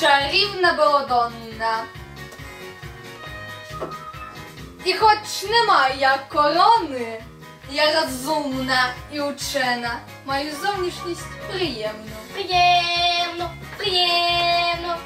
чарівна Белодонна. І хоч немає я корони, я розумна і учена, маю зовнішність приємну. Приємно, приємно.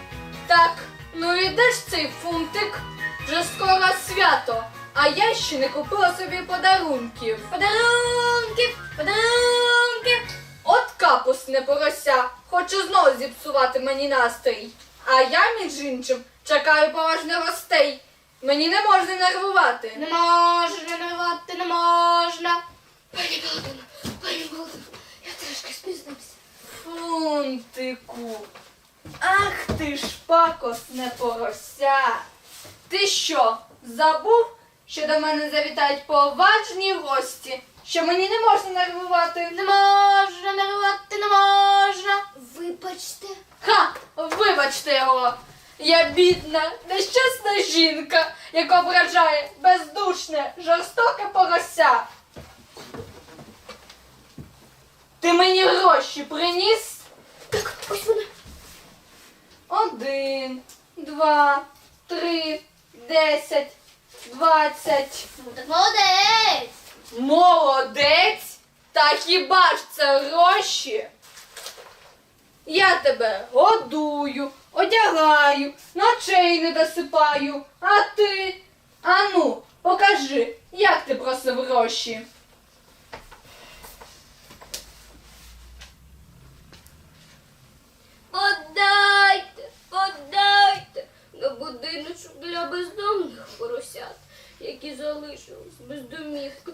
Так, ну і де ж цей фунтик? Вже скоро свято, а я ще не купила собі подарунків. Подарунки, подарунки. От капусне порося, хоче знову зіпсувати мені настрій. А я, між іншим, чекаю поважних гостей. Мені не можна нервувати. Не можна нарвати, не можна. Пані Балдина, пані Балдина, я трошки спізнився. Фунтику. Ах ти ж пакосне порося. Ти що, забув, що до мене завітають поважні гості, що мені не можна нервувати? Не можна нарвати, не можна. Вибачте. Ха! Вибачте його! Я бідна, нещасна жінка, яка ображає бездушне, жорстоке порося. Ти мені гроші приніс? Так, ось вона. Один, два, три, десять, двадцять. Ну так молодець. Молодець! Та хіба ж це гроші? Я тебе годую, одягаю, ночей не досипаю, а ти? Ану, покажи, як ти просив гроші. Подайте, подайте на будиночок для бездомних поросят, які залишились без домівки.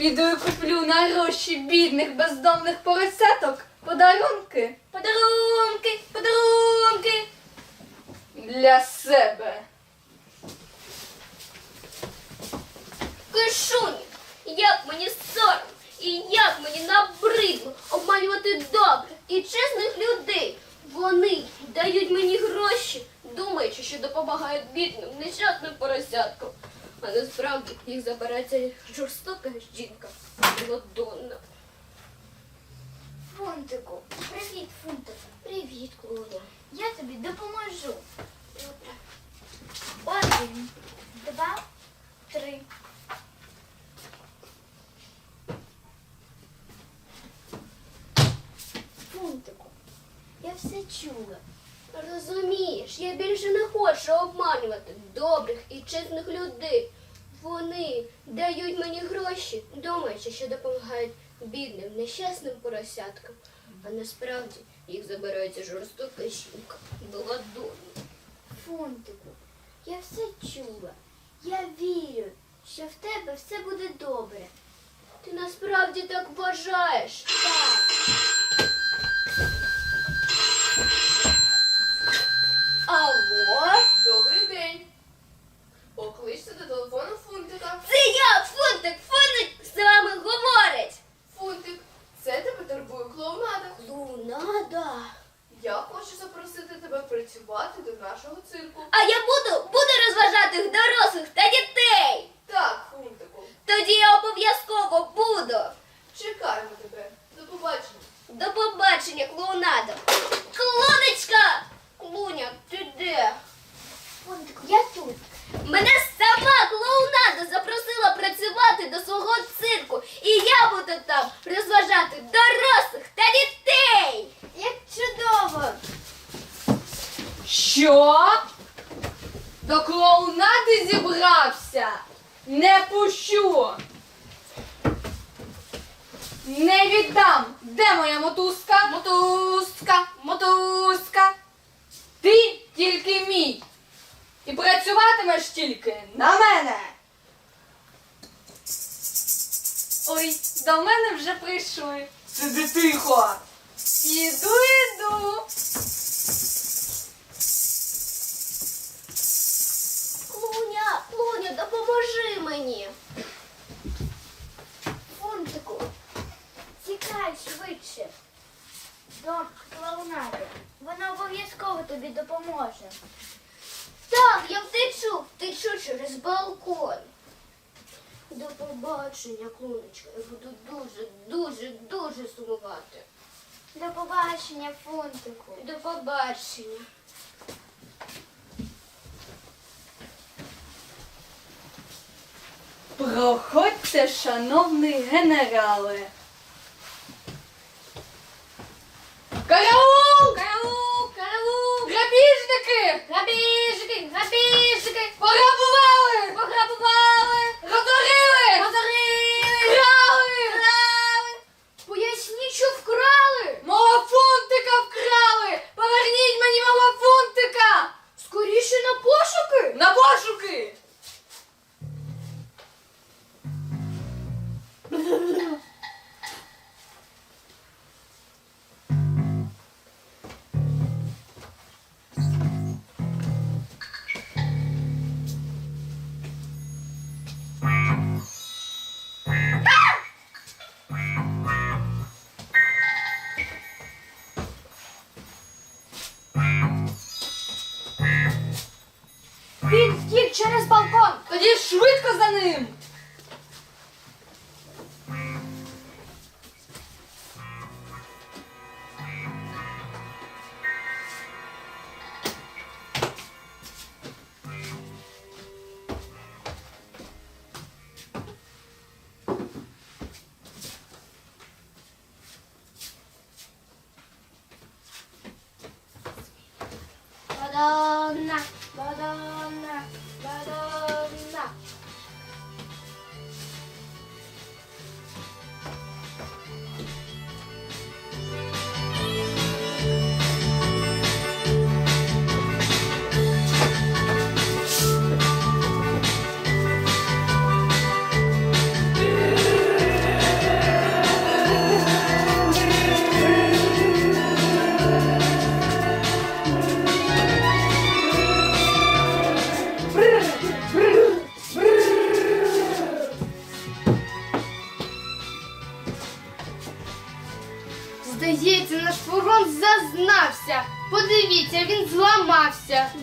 Піду і куплю на гроші бідних бездомних поросяток подарунки Подарунки, подарунки. для себе. Кишуні, як мені сором і як мені набридло обманювати добрих і чесних людей. Вони дають мені гроші, думаючи, що допомагають бідним, нещасним поросяткам. А насправді їх забирає ця жорстока жінка Голодонна. Фунтику, привіт, Фунтику. Привіт, Клоня. Я тобі допоможу. Добре. Один, два, три. Фунтику, я все чула. Розумієш, я більше не хочу обманювати добрих і чесних людей. Вони дають мені гроші, думаючи, що допомагають бідним, нещасним поросяткам. А насправді їх забирається жорстока жінка. Голодонна. Фунтику, я все чула. Я вірю, що в тебе все буде добре. Ти насправді так вважаєш. Так. Алло, добрий день. Покличте до телефону фунтика. Це я, фунтик, фунтик з вами говорить. Фунтик, це тебе турбує клоунада. Лунада. Я хочу запросити тебе працювати до нашого цирку. А я буду, буду розважати дорослих та дітей. Так, фунтику, Тоді я обов'язково буду. чекаємо тебе. До побачення. До побачення, клоунадо. Клонечка! Клуня, ти де? Фунтику, я тут. Мене сама клоунада запросила працювати до свого цирку. І я буду там розважати дорослих та дітей. Як чудово! Що? До клоунади зібрався? Не пущу. Не віддам. Де моя мотузка? Мотузка, мотузка. Ти тільки мій. Працюватимеш тільки на мене. Ой, до мене вже прийшли. Сиди тихо. Іду, іду. Клуня, Клуня, допоможи мені. Фунтику, тікай швидше. До клоунади. Вона обов'язково тобі допоможе. Так, я втечу, втечу через балкон. До побачення, клуночка. Я буду дуже, дуже, дуже сумувати. До побачення, фунтику. До побачення. Проходьте, шановний генерале. Караул! Грабіжники! Грабіжники, грабіжники! Пограбували! Пограбували! Розорили! Розорили! Крали! Вкрали! Поясніть, що вкрали! Мого фунтика вкрали! Поверніть мені мого фунтика! Скоріше на пошуки! На пошуки!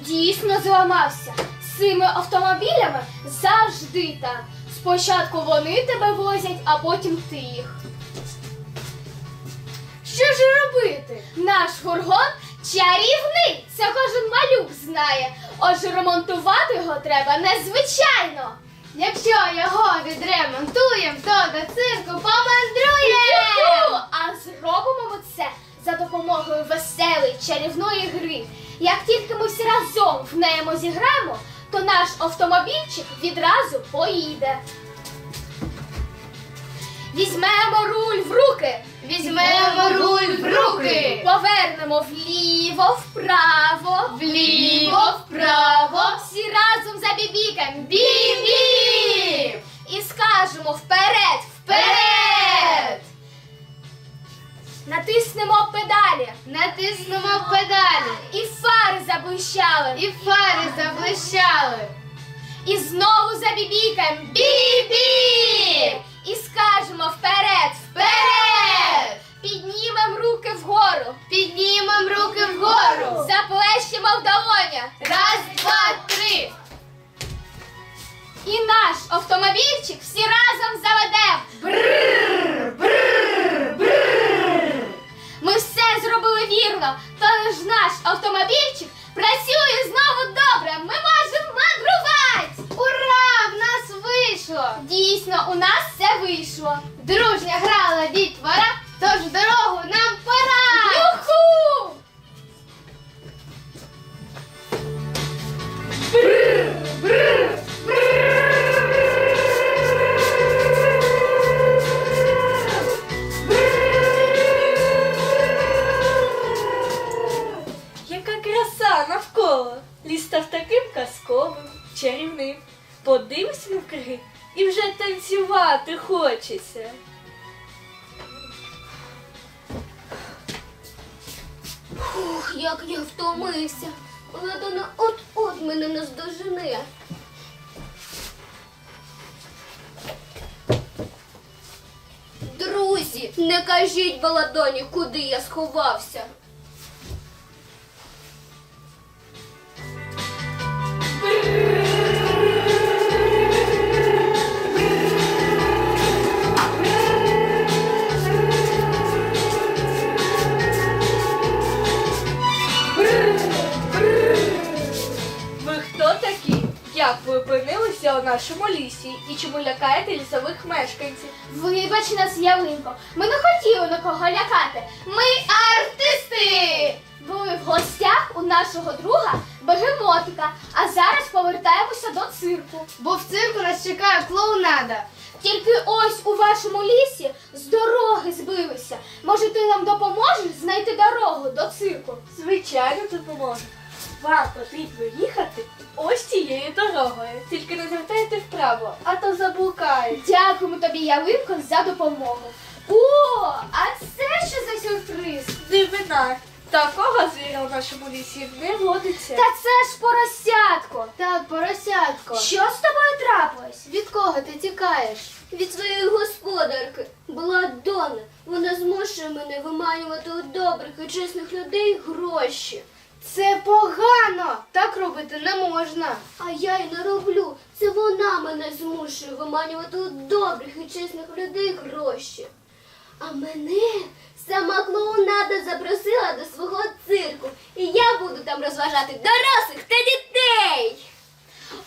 Дійсно зламався. З цими автомобілями завжди так. Спочатку вони тебе возять, а потім ти їх. Що ж робити? Наш фургон чарівний. Це кожен малюк знає. Отже, ремонтувати його треба незвичайно. Якщо його відремонтуємо, то до цирку помандруємо. А зробимо ми це за допомогою веселої чарівної гри. Як тільки ми всі разом в неї зіграємо, то наш автомобільчик відразу поїде. Візьмемо руль в руки. Візьмемо руль в руки. Повернемо вліво, вправо, Вліво, вправо. Всі разом за бібіком. Бі-бі! І скажемо вперед, Вперед! Натиснемо педалі. Натиснемо педалі. І фари заблищали. І фари заблищали. І знову забібікаємо. Бі-бі! І скажемо вперед, Вперед! Піднімемо руки вгору. Піднімемо руки вгору. Заплещемо в долоня. Раз, два, три. І наш автомобільчик всі разом заведемо. Зробили вірно. Тож наш автомобільчик працює знову добре. Ми можемо мандрувати. Ура! В нас вийшло! Дійсно, у нас все вийшло. Дружня грала дітвора, тож в дорогу нам пора! Юху! не кажіть баладоні, куди я сховався. Як ви опинилися у нашому лісі і чому лякаєте лісових мешканців? Вибач нас, Ялинко, Нікого лякати. Ми артисти! Були в гостях у нашого друга Бегемотика, а зараз повертаємося до цирку. Бо в цирку нас чекає клоунада. Тільки ось у вашому лісі з дороги збилися. Може, ти нам допоможеш знайти дорогу до цирку? Звичайно, допоможе. Вам потрібно їхати ось цією дорогою. Тільки не звертайте вправо, а то заблукають. Дякуємо тобі, Ялинко, за допомогу. О, а це що за сюрприз? Дивина. Такого звіра в нашому лісі не водиться. Та це ж поросятко. Так, поросятко. Що з тобою трапилось? Від кого ти тікаєш? Від своєї господарки, Бладона. Вона змушує мене виманювати у добрих і чесних людей гроші. Це погано. Так робити не можна. А я й не роблю. Це вона мене змушує виманювати у добрих і чесних людей гроші. А мене сама клоунада запросила до свого цирку. І я буду там розважати дорослих та дітей.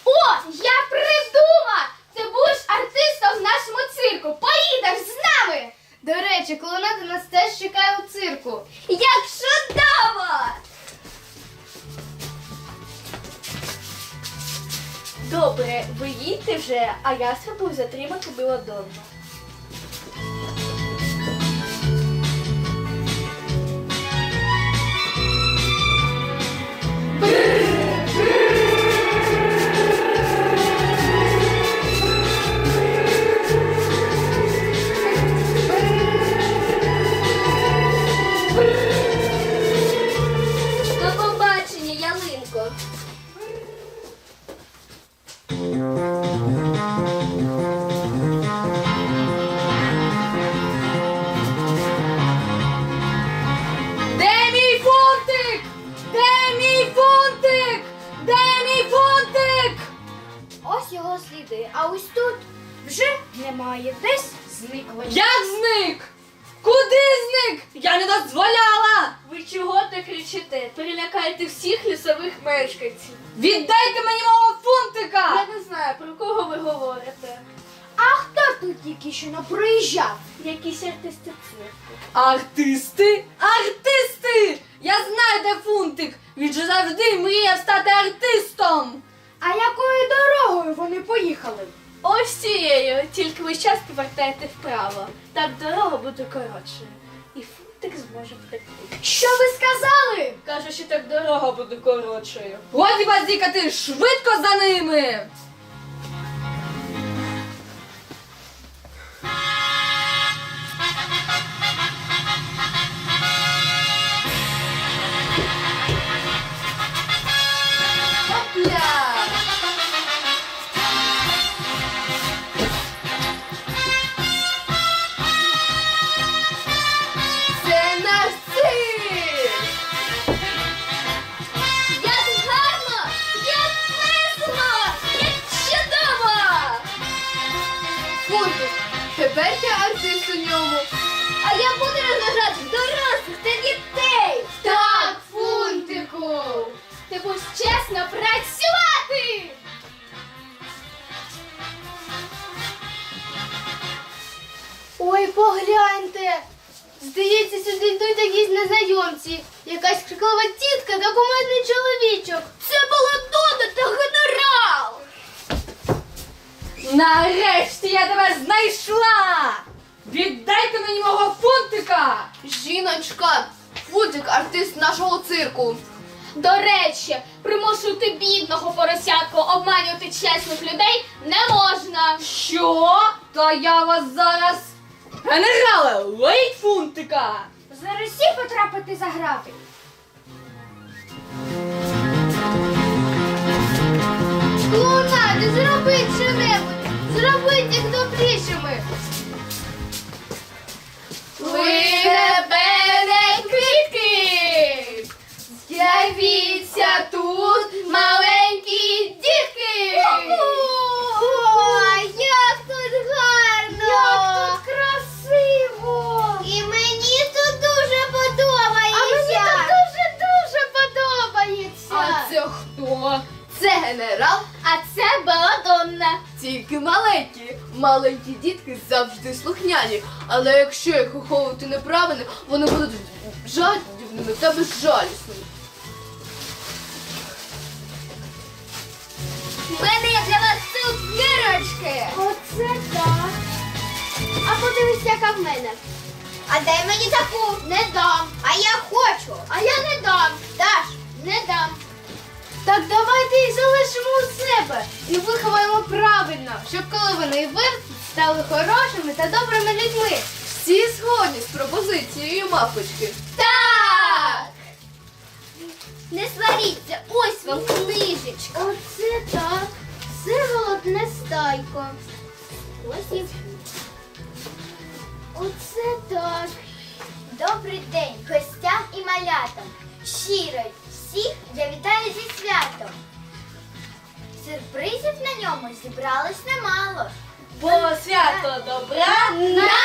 О, я придумав! Ти будеш артистом в нашому цирку. Поїдеш з нами. До речі, колонада нас теж чекає у цирку. Як чудово! Добре, ви їдьте вже, а я спробую затримати Беладонну. Кричите? Всіх лісових мешканців. Віддайте мені мого фунтика! Я не знаю, про кого ви говорите. А хто тут тільки що не приїжджав? Якісь артисти цирку. Артисти? Артисти! Я знаю, де фунтик! Він же завжди мріяв стати артистом! А якою дорогою вони поїхали? Ось цією, тільки ви час повертаєте вправо. Так дорога буде коротшою. Фунтик зможе втекти. Що ви сказали? Кажу, що так дорога буде коротшою. Годі базікати, швидко за ними! Здається, сюди йдуть якісь незнайомці. Якась криклова тітка та кумедний чоловічок. Це Баладона та генерал! Нарешті я тебе знайшла! Віддайте мені мого фунтика! Жіночка, фунтик артист нашого цирку. До речі, примушувати бідного поросятку обманювати чесних людей не можна. Що? Та я вас зараз. Генерале, лейт фунтика! Зараз всі потрапити за грати. Луна, не зробіть що-небудь! Зробіть їх добрішими! Плине мене квітки! З'явіться тут маленькі дітки! Генерал, а це Беладонна. Маленькі Маленькі дітки завжди слухняні, але якщо їх виховувати неправильно, вони будуть жадібними та безжалісними. У мене є для вас цукерочки. Оце так. А подивись, яка в мене. А дай мені таку. Не дам. А я хочу. А я не дам. Даш, не дам. Так давайте їх залишимо у себе і виховаємо правильно, щоб коли вони виростуть, стали хорошими та добрими людьми. Всі згодні з пропозицією мапочки. Так! Не сваріться, ось вам книжечка. Оце так. Всеволод Нестайко. Ось і. Оце так. Добрий день гостям і малятам. Щиро всіх я вітаю зі святом. Сюрпризів на ньому зібралось немало. Бо свято добра Настало!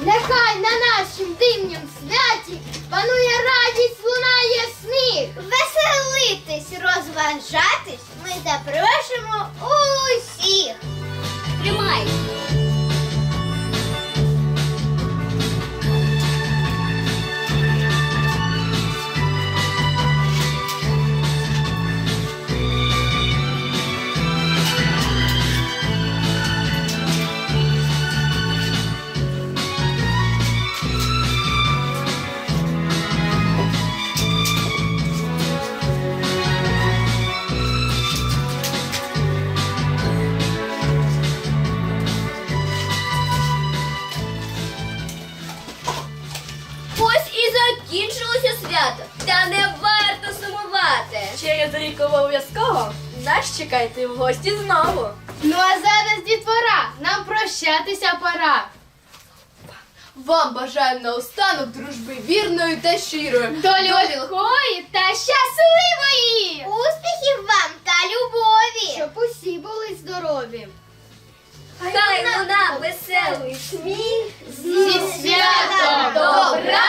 Нехай на нашім дивнім святі панує радість, лунає сніг. Веселитись, розважатись ми запрошуємо усіх. Тримай. Обов'язково нас чекайте в гості знову. Ну а зараз дітвора, нам прощатися пора. Вам бажаємо наостанок дружби вірної та щирої. Долі легкої та щасливої! Успіхів вам та любові! Щоб усі були здорові. Хай луна веселий сміх Зі святом добра